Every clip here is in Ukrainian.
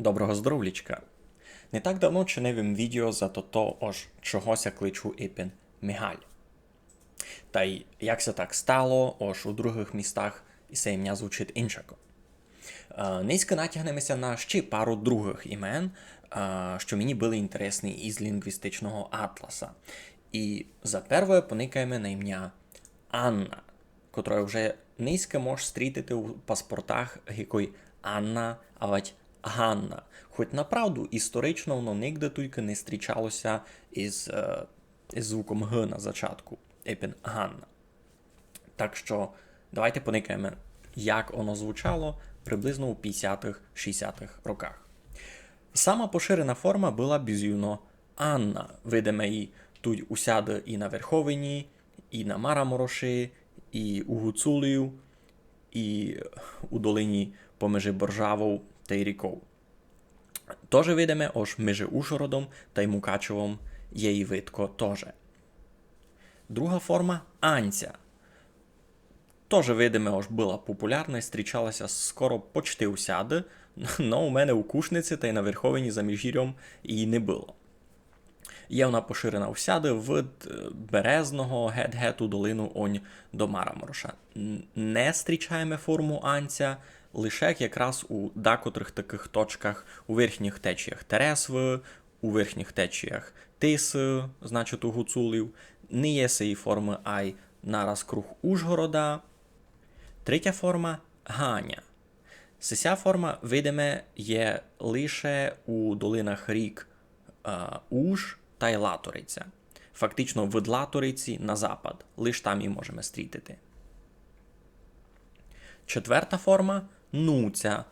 Доброго здоровлічка! Не так давно чинив відео за то, ож чогося кличу Іпін Мігаль. Та й як це так стало, ож у других містах і це ім'я звучить іншако. Е, Низько натягнемося на ще пару других імен, е, що мені були інтересні із лінгвістичного атласа. І за перше поникаємо на ім'я Анна, котре вже низько можеш стрітити у паспортах якої Анна, а вать Ганна. Хоч направду історично воно нігде тільки не зустрічалося із, е, із звуком Г на зачатку. Епін Ганна. Так що давайте поникаємо, як воно звучало приблизно у 50-х, 60-х роках. Сама поширена форма була безюно Анна. Видимо, її тут усяде і на Верховині, і на Марамороші, і у Гуцулію, і у долині поміж Боржавою та й видиме ож між Ужгородом та й Мукачевом є і видко теж. Друга форма Анця. Тоже видиме ож була популярна і зустрічалася скоро почти усяде, але у мене у Кушниці та й на Верховині за Міжгір'ям її не було. Є вона поширена всяде від е, Березного гет-гету долину онь до Марамороша. Не зустрічаємо форму Анця лише якраз у декотрих таких точках у верхніх течіях Тересви, у верхніх течіях Тиси, значить у Гуцулів, не є цієї форми ай нараз круг Ужгорода. Третя форма Ганя. Ця форма, видиме, є лише у долинах рік е, Уж та й Латориця. Фактично від Латориці на запад, лише там її можемо стрітити. Четверта форма нуця.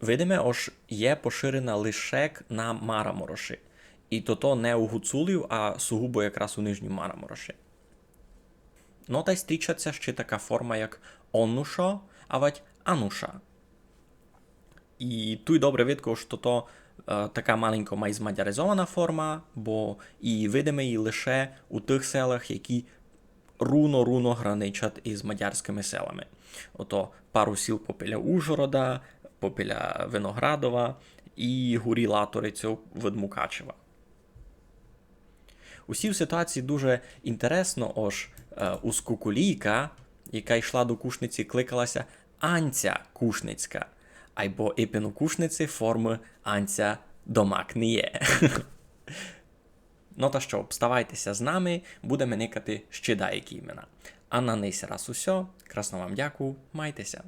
Видиме, ож є поширена лише на Марамороші. І то то не у Гуцулів, а сугубо якраз у Нижньому Марамороші. Ну та й стрічаться ще така форма, як оннушо, а вать ануша. І тут добре видко, що то е, така маленько майзмадяризована форма, бо і видиме її лише у тих селах, які руно-руно граничать із мадярськими селами. Ото пару сіл попіля Ужгорода, попіля Виноградова і гурі Латорицю від Мукачева. Усі в ситуації дуже інтересно, ож е, у яка йшла до кушниці, кликалася Анця Кушницька, або іпін у кушниці форми Анця Домак не. Ну та що, вставайтеся з нами, будемо никати ще деякі імена. А на нейсь раз усьо. Красно вам дякую, майтеся.